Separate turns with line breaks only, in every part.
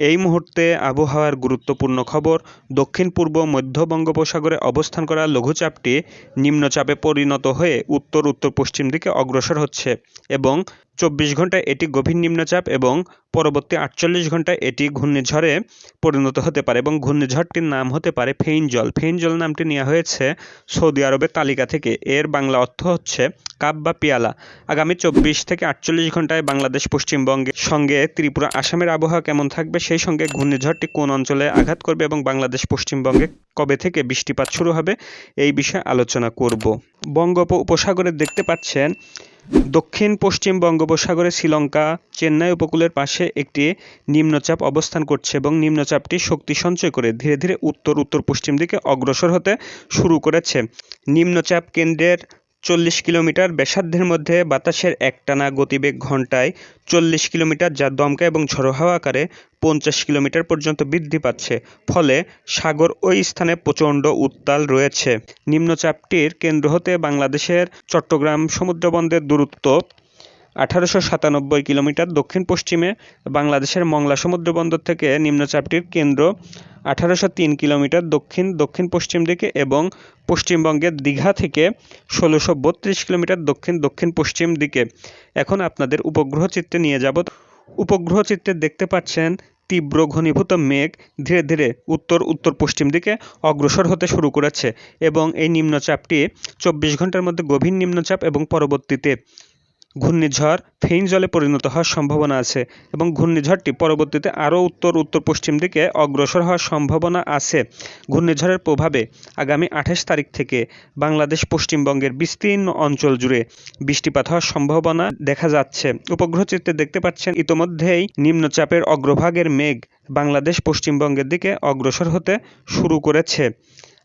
এই মুহূর্তে আবহাওয়ার গুরুত্বপূর্ণ খবর, দক্ষিণ পূর্ব মধ্য বঙ্গোপসাগরে অবস্থান করা লঘুচাপটি নিম্নচাপে পরিণত হয়ে উত্তর উত্তর পশ্চিম দিকে অগ্রসর হচ্ছে এবং চব্বিশ ঘন্টায় এটি গভীর নিম্নচাপ এবং পরবর্তী আটচল্লিশ ঘন্টায় এটি ঘূর্ণিঝড়ে পরিণত হতে পারে এবং ঘূর্ণিঝড়টির নাম হতে পারে ফেইনজল। ফেইনজল নামটি নেওয়া হয়েছে সৌদি আরবের তালিকা থেকে। এর বাংলা অর্থ হচ্ছে কাপ বা পেয়ালা। আগামী চব্বিশ থেকে আটচল্লিশ ঘন্টায় বাংলাদেশ পশ্চিমবঙ্গের সঙ্গে ত্রিপুরা, আসামের আবহাওয়া কেমন থাকবে সেই সঙ্গে ঘূর্ণিঝড়টি কোন অঞ্চলে আঘাত করবে এবং বাংলাদেশ পশ্চিমবঙ্গে কবে থেকে বৃষ্টিপাত শুরু হবে এই বিষয়ে আলোচনা করব। বঙ্গোপ উপসাগরে দেখতে পাচ্ছেন দক্ষিণ পশ্চিম বঙ্গোপসাগরে শ্রীলঙ্কা চেন্নাই উপকূলের পাশে একটি নিম্নচাপ অবস্থান করছে এবং নিম্নচাপটি শক্তি সঞ্চয় করে ধীরে ধীরে উত্তর উত্তর পশ্চিম দিকে অগ্রসর হতে শুরু করেছে। নিম্নচাপ কেন্দ্রের চল্লিশ কিলোমিটার ব্যাসার্ধের মধ্যে বাতাসের একটানা গতিবেগ ঘন্টায় চল্লিশ কিলোমিটার, যা দমকা এবং ঝড়ো হাওয়া আকারে পঞ্চাশ কিলোমিটার পর্যন্ত বৃদ্ধি পাচ্ছে। ফলে সাগর ওই স্থানে প্রচণ্ড উত্তাল রয়েছে। নিম্নচাপটির কেন্দ্র হতে বাংলাদেশের চট্টগ্রাম সমুদ্রবন্দরের দূরত্ব আঠারোশো সাতানব্বই কিলোমিটার, দক্ষিণ পশ্চিমে বাংলাদেশের মংলা সমুদ্রবন্দর থেকে নিম্নচাপটির কেন্দ্র আঠারোশো তিন কিলোমিটার দক্ষিণ দক্ষিণ পশ্চিম দিকে এবং পশ্চিমবঙ্গের দীঘা থেকে ষোলোশো বত্রিশ কিলোমিটার দক্ষিণ দক্ষিণ পশ্চিম দিকে। এখন আপনাদের উপগ্রহ চিত্রে নিয়ে যাব। উপগ্রহ চিত্রে দেখতে পাচ্ছেন তীব্র ঘনীভূত মেঘ ধীরে ধীরে উত্তর উত্তর পশ্চিম দিকে অগ্রসর হতে শুরু করেছে এবং এই নিম্নচাপটি চব্বিশ ঘণ্টার মধ্যে গভীর নিম্নচাপ এবং পরবর্তীতে ঘূর্ণিঝড় ফেইন জলে পরিণত হওয়ার সম্ভাবনা আছে এবং ঘূর্ণিঝড়টি পরবর্তীতে আরও উত্তর উত্তর পশ্চিম দিকে অগ্রসর হওয়ার সম্ভাবনা আছে। ঘূর্ণিঝড়ের প্রভাবে আগামী আঠাশ তারিখ থেকে বাংলাদেশ পশ্চিমবঙ্গের বিস্তীর্ণ অঞ্চল জুড়ে বৃষ্টিপাত হওয়ার সম্ভাবনা দেখা যাচ্ছে। উপগ্রহ চিত্রে দেখতে পাচ্ছেন, ইতোমধ্যেই নিম্নচাপের অগ্রভাগের মেঘ বাংলাদেশ পশ্চিমবঙ্গের দিকে অগ্রসর হতে শুরু করেছে।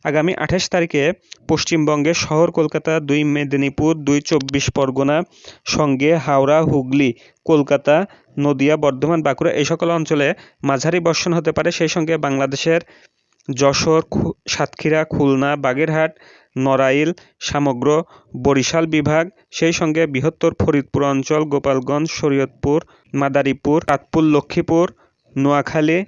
আগামী আঠাশ তারিখে পশ্চিমবঙ্গের শহর কলকাতা, দুই মেদিনীপুর, দুই চব্বিশ পরগনা, সঙ্গে হাওড়া, হুগলি, কলকাতা, নদিয়া, বর্ধমান, বাঁকুড়া এই সকল অঞ্চলে মাঝারি বর্ষণ হতে পারে। সেই সঙ্গে বাংলাদেশের যশোর সাতক্ষীরা, খুলনা, বাগেরহাট, নড়াইল, সমগ্র বরিশাল বিভাগ, সেই সঙ্গে বৃহত্তর ফরিদপুর অঞ্চল, গোপালগঞ্জ, শরীয়তপুর, মাদারীপুর কাতপুর লক্ষ্মীপুর, নোয়াখালী,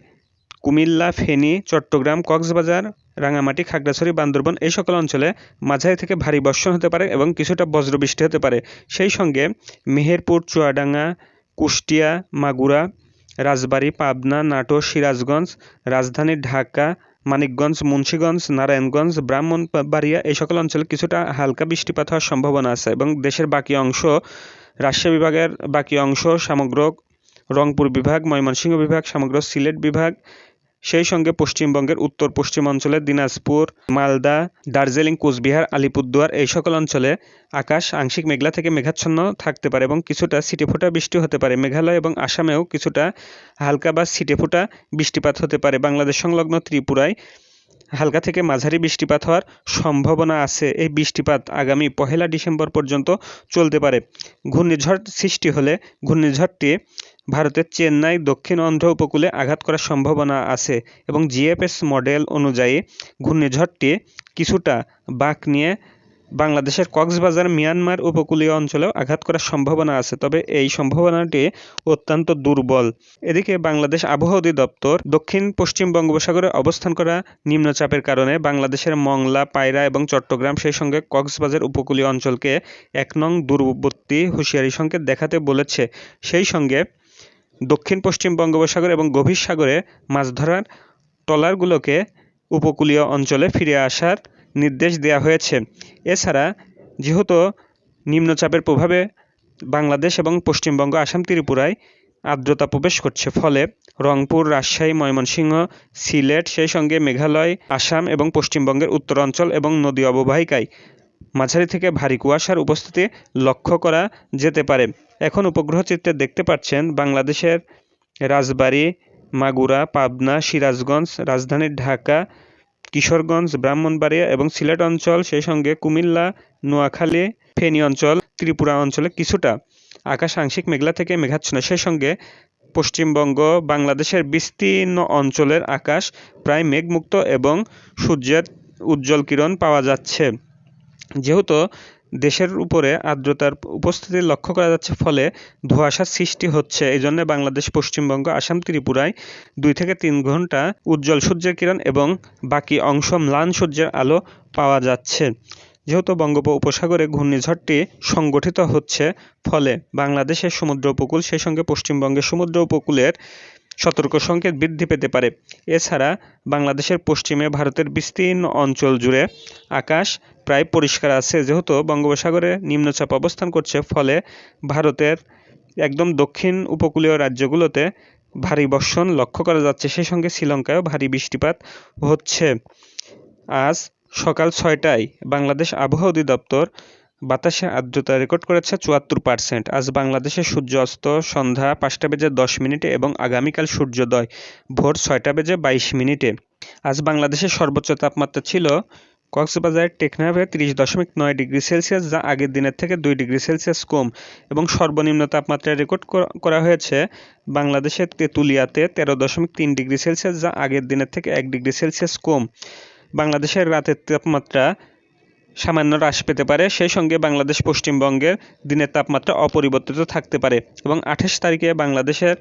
কুমিল্লা, ফেনী, চট্টগ্রাম, কক্সবাজার রাঙামাটি, খাগড়াছড়ি, বান্দরবন এই সকল অঞ্চলে মাঝারি থেকে ভারী বর্ষণ হতে পারে এবং কিছুটা বজ্রবৃষ্টি হতে পারে। সেই সঙ্গে মেহেরপুর, চুয়াডাঙ্গা, কুষ্টিয়া, মাগুরা, রাজবাড়ী, পাবনা, নাটোর, সিরাজগঞ্জ, রাজধানী ঢাকা, মানিকগঞ্জ, মুন্সীগঞ্জ, নারায়ণগঞ্জ, ব্রাহ্মণবাড়িয়া এই সকল অঞ্চলে কিছুটা হালকা বৃষ্টিপাত হওয়ার সম্ভাবনা আছে এবং দেশের বাকি অংশ, রাজশাহী বিভাগের বাকি অংশ, সমগ্র রংপুর বিভাগ, ময়মনসিংহ বিভাগ, সমগ্র সিলেট বিভাগ সেই সঙ্গে পশ্চিমবঙ্গের উত্তর পশ্চিম অঞ্চলে দিনাজপুর, মালদা, দার্জিলিং, কোচবিহার, আলিপুরদুয়ার এই সকল অঞ্চলে আকাশ আংশিক মেঘলা থেকে মেঘাচ্ছন্ন থাকতে পারে এবং কিছুটা ছিটেফোঁটা বৃষ্টি হতে পারে। মেঘালয় এবং আসামেও কিছুটা হালকা বা ছিটেফোঁটা বৃষ্টিপাত হতে পারে। বাংলাদেশ সংলগ্ন ত্রিপুরায় হালকা থেকে মাঝারি বৃষ্টিপাত হওয়ার সম্ভাবনা আছে। এই বৃষ্টিপাত আগামী পহেলা ডিসেম্বর পর্যন্ত চলতে পারে। ঘূর্ণিঝড় সৃষ্টি হলে ঘূর্ণিঝড়টি ভারতের চেন্নাই দক্ষিণ অন্ধ্র উপকূলে আঘাত করার সম্ভাবনা আছে এবং জিএফএস মডেল অনুযায়ী ঘূর্ণিঝড়টি কিছুটা বাঁক নিয়ে বাংলাদেশের কক্সবাজার, মিয়ানমার উপকূলীয় অঞ্চলেও আঘাত করার সম্ভাবনা আছে, তবে এই সম্ভাবনাটি অত্যন্ত দুর্বল। এদিকে বাংলাদেশ আবহাওয়া অধিদপ্তর দক্ষিণ পশ্চিম বঙ্গোপসাগরে অবস্থান করা নিম্নচাপের কারণে বাংলাদেশের মংলা, পায়রা এবং চট্টগ্রাম সেই সঙ্গে কক্সবাজার উপকূলীয় অঞ্চলকে এক নং দূরবর্তী হুঁশিয়ারি সংকেত দেখাতে বলেছে। সেই সঙ্গে দক্ষিণ পশ্চিম বঙ্গোপসাগর এবং গভীর সাগরে মাছ ধরার ট্রলারগুলোকে উপকূলীয় অঞ্চলে ফিরে আসার নির্দেশ দেওয়া হয়েছে। এছাড়া যেহেতু নিম্নচাপের প্রভাবে বাংলাদেশ এবং পশ্চিমবঙ্গ আসাম ত্রিপুরায় আর্দ্রতা প্রবেশ করছে, ফলে রংপুর, রাজশাহী, ময়মনসিংহ, সিলেট, সেই সঙ্গে মেঘালয়, আসাম এবং পশ্চিমবঙ্গের উত্তরাঞ্চল এবং নদী অববাহিকায় মাঝারি থেকে ভারী কুয়াশার উপস্থিতি লক্ষ্য করা যেতে পারে। এখন উপগ্রহ চিত্রে দেখতে পাচ্ছেন বাংলাদেশের রাজবাড়ী, মাগুরা, পাবনা, সিরাজগঞ্জ, রাজধানী ঢাকা কিশোরগঞ্জ, ব্রাহ্মণবাড়িয়া এবং সিলেট অঞ্চল, সেই সঙ্গে কুমিল্লা, নোয়াখালী, ফেনী অঞ্চল, ত্রিপুরা অঞ্চলে কিছুটা। আকাশ আংশিক মেঘলা থেকে মেঘাচ্ছন্ন। সেই সঙ্গে পশ্চিমবঙ্গ, বাংলাদেশের বিস্তীর্ণ অঞ্চলের আকাশ প্রায় মেঘমুক্ত এবং সূর্যের উজ্জ্বল কিরণ পাওয়া যাচ্ছে। যেহেতু দেশের উপরে আর্দ্রতার উপস্থিতি লক্ষ্য করা যাচ্ছে ফলে ধোঁয়াশার সৃষ্টি হচ্ছে। এই জন্য বাংলাদেশ, পশ্চিমবঙ্গ, আসাম, ত্রিপুরায় দুই থেকে তিন ঘণ্টা উজ্জ্বল সূর্যের কিরণ এবং বাকি অংশ ম্লান সূর্যের আলো পাওয়া যাচ্ছে। যেহেতু বঙ্গোপ উপসাগরে ঘূর্ণিঝড়টি সংগঠিত হচ্ছে, ফলে বাংলাদেশের সমুদ্র উপকূল সেই সঙ্গে পশ্চিমবঙ্গের সমুদ্র উপকূলের সতর্ক সংকেত বৃদ্ধি পেতে পারে। এছাড়া বাংলাদেশের পশ্চিমে ভারতের বিস্তীর্ণ অঞ্চল জুড়ে আকাশ প্রায় পরিষ্কার আছে। যেহেতু বঙ্গোপসাগরে নিম্নচাপ অবস্থান করছে, ফলে ভারতের একদম দক্ষিণ উপকূলীয় রাজ্যগুলোতে ভারী বর্ষণ লক্ষ্য করা যাচ্ছে। সেই সঙ্গে শ্রীলঙ্কায়ও ভারী বৃষ্টিপাত হচ্ছে। আজ সকাল ছয়টায় বাংলাদেশ আবহাওয়া অধিদপ্তর বাতাসে আর্দ্রতা রেকর্ড করেছে চুয়াত্তর পার্সেন্ট। আজ বাংলাদেশের সূর্য অস্ত সন্ধ্যা পাঁচটা বেজে দশ মিনিটে এবং আগামীকাল সূর্যোদয় ভোর ছয়টা বেজে বাইশ মিনিটে। আজ বাংলাদেশের সর্বোচ্চ তাপমাত্রা ছিল কক্সবাজার টেকনাফে তিরিশ দশমিক নয় ডিগ্রি সেলসিয়াস, যা আগের দিনের থেকে দুই ডিগ্রি সেলসিয়াস কম। এবং সর্বনিম্ন তাপমাত্রা রেকর্ড করা হয়েছে বাংলাদেশের তেঁতুলিয়াতে তেরো দশমিক তিন ডিগ্রি সেলসিয়াস, যা আগের দিনের থেকে এক ডিগ্রি সেলসিয়াস কম। বাংলাদেশের রাতের তাপমাত্রা সামান্য হ্রাস পেতে পারে। সেই সঙ্গে বাংলাদেশ পশ্চিমবঙ্গের দিনের তাপমাত্রা অপরিবর্তিত থাকতে পারে এবং আঠাশ তারিখে বাংলাদেশের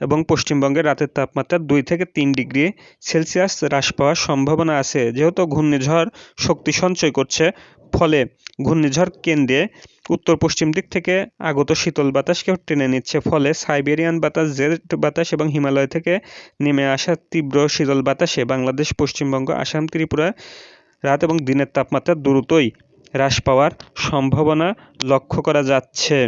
এবং পশ্চিমবঙ্গের রাতের তাপমাত্রা দুই থেকে তিন ডিগ্রি সেলসিয়াস হ্রাস পাওয়ার সম্ভাবনা আছে। যেহেতু ঘূর্ণিঝড় শক্তি সঞ্চয় করছে, ফলে ঘূর্ণিঝড় কেন্দ্রে উত্তর পশ্চিম দিক থেকে আগত শীতল বাতাসকে টেনে নিচ্ছে। ফলে সাইবেরিয়ান বাতাস, জেট বাতাস এবং হিমালয় থেকে নেমে আসা তীব্র শীতল বাতাসে বাংলাদেশ, পশ্চিমবঙ্গ, আসাম, ত্রিপুরা রাত এবং দিনের তাপমাত্রা দ্রুতই হ্রাস পাওয়ার সম্ভাবনা লক্ষ্য করা যাচ্ছে।